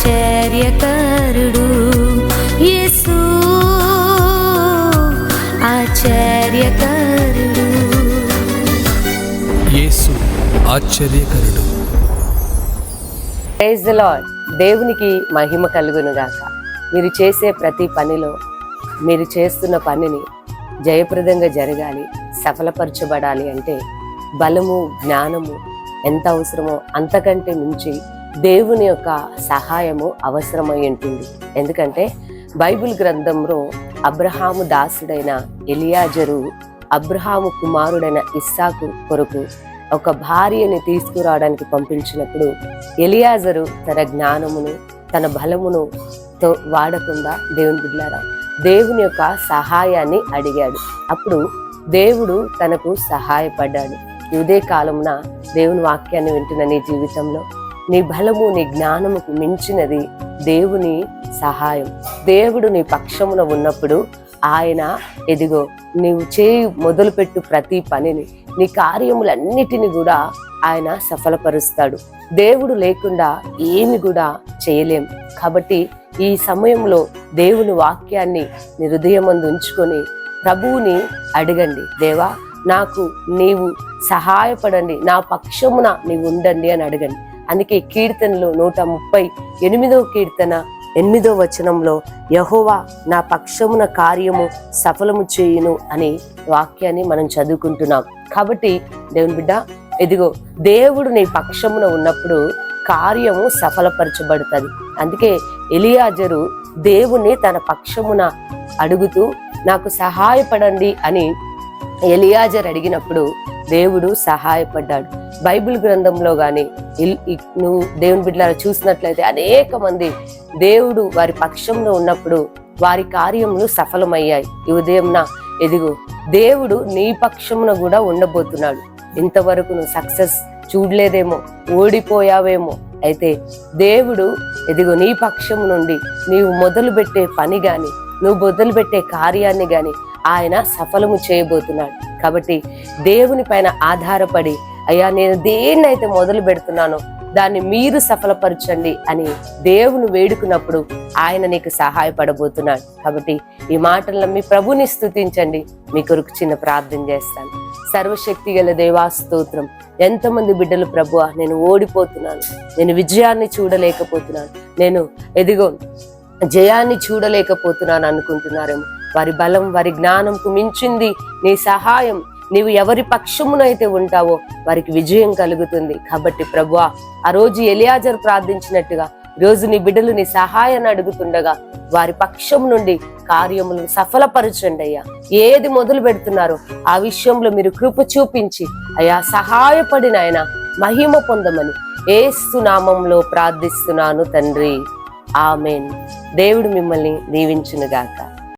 ఆశ్చర్యకరుడు యేసు. ఆశ్చర్యకరుడు. యేసు ఆశ్చర్యకరుడు. ప్రైజ్ ద లార్డ్ దేవునికి మహిమ కలుగును గాక మీరు చేసే ప్రతి పనిలో మీరు చేస్తున్న పనిని జయప్రదంగా జరగాలి సఫలపరచబడాలి అంటే బలము జ్ఞానము ఎంత అవసరమో అంతకంటే మించి దేవుని యొక్క సహాయము అవసరమై ఉంటుంది. ఎందుకంటే బైబిల్ గ్రంథంలో అబ్రహాము దాసుడైన ఎలియాజరు అబ్రహాము కుమారుడైన ఇస్సాకు కొరకు ఒక భార్యని తీసుకురావడానికి పంపించినప్పుడు ఎలియాజరు తన జ్ఞానమును తన బలమును తో వాడకుండా దేవుని బిడ్డారా దేవుని యొక్క సహాయాన్ని అడిగాడు. అప్పుడు దేవుడు తనకు సహాయపడ్డాడు. ఇదే కాలమున దేవుని వాక్యాన్ని వింటున్న నీ జీవితంలో నీ బలము నీ జ్ఞానముకు మించినది దేవుని సహాయం. దేవుడు నీ పక్షమున ఉన్నప్పుడు ఆయన ఎదిగో నీవు చేయి మొదలుపెట్టు ప్రతి పనిని నీ కార్యములన్నిటిని కూడా ఆయన సఫలపరుస్తాడు. దేవుడు లేకుండా ఏమి కూడా చేయలేం. కాబట్టి ఈ సమయంలో దేవుని వాక్యాన్ని నీ హృదయమందు ఉంచుకొని ప్రభువుని అడగండి. దేవా నాకు నీవు సహాయపడండి నా పక్షమున నీవు ఉండండి అని అడగండి. అందుకే కీర్తనలు నూట ముప్పై ఎనిమిదవ కీర్తన ఎనిమిదో వచనంలో యహోవా నా పక్షమున కార్యము సఫలము చేయును అనే వాక్యాన్ని మనం చదువుకుంటున్నాం. కాబట్టి దేవుని బిడ్డ ఎదిగో దేవుడు నీ పక్షమున ఉన్నప్పుడు కార్యము సఫలపరచబడుతుంది. అందుకే ఎలియాజరు దేవుణ్ణి తన పక్షమున అడుగుతూ నాకు సహాయపడండి అని ఎలియాజర్ అడిగినప్పుడు దేవుడు సహాయపడ్డాడు. బైబిల్ గ్రంథంలో కానీ నువ్వు దేవుని బిడ్డల చూసినట్లయితే అనేక మంది దేవుడు వారి పక్షంలో ఉన్నప్పుడు వారి కార్యములు సఫలమయ్యాయి. ఈ ఉదయంన ఎదిగు దేవుడు నీ పక్షమున కూడా ఉండబోతున్నాడు. ఇంతవరకు నువ్వు సక్సెస్ చూడలేదేమో ఓడిపోయావేమో. అయితే దేవుడు ఎదిగో నీ పక్షము నుండి నీవు మొదలుపెట్టే పని కానీ నువ్వు మొదలుపెట్టే కార్యాన్ని కానీ ఆయన సఫలము చేయబోతున్నాడు. కాబట్టి దేవుని పైన ఆధారపడి అయ్యా నేను దేన్నైతే మొదలు పెడుతున్నానో దాన్ని మీరు సఫలపరచండి అని దేవుని వేడుకున్నప్పుడు ఆయన నీకు సహాయపడబోతున్నాడు. కాబట్టి ఈ మాటలను మీ ప్రభుని స్థుతించండి మీ కొరకు చిన్న ప్రార్థన చేస్తాను. సర్వశక్తి గల దేవా స్తోత్రం. ఎంతమంది బిడ్డలు ప్రభు నేను ఓడిపోతున్నాను. నేను విజయాన్ని చూడలేకపోతున్నాను. నేను ఎదిగో జయాన్ని చూడలేకపోతున్నాను అనుకుంటున్నారేమో. వారి బలం వారి జ్ఞానంకు మించింది నీ సహాయం. నీవు ఎవరి పక్షమునైతే ఉంటావో వారికి విజయం కలుగుతుంది. కాబట్టి ప్రభువా ఆ రోజు ఎలియాజర్ ప్రార్థించినట్టుగా రోజు నీ బిడ్డలు నీ సహాయాన్ని అడుగుతుండగా వారి పక్షం నుండి కార్యములు సఫలపరచండి అయ్యా. ఏది మొదలు పెడుతున్నారో ఆ విషయంలో మీరు కృప చూపించి అయ్యా సహాయపడిన ఆయన మహిమ పొందమని ఏస్తునామంలో ప్రార్థిస్తున్నాను తండ్రి. ఆమెన్. దేవుడు మిమ్మల్ని దీవించునుగాక.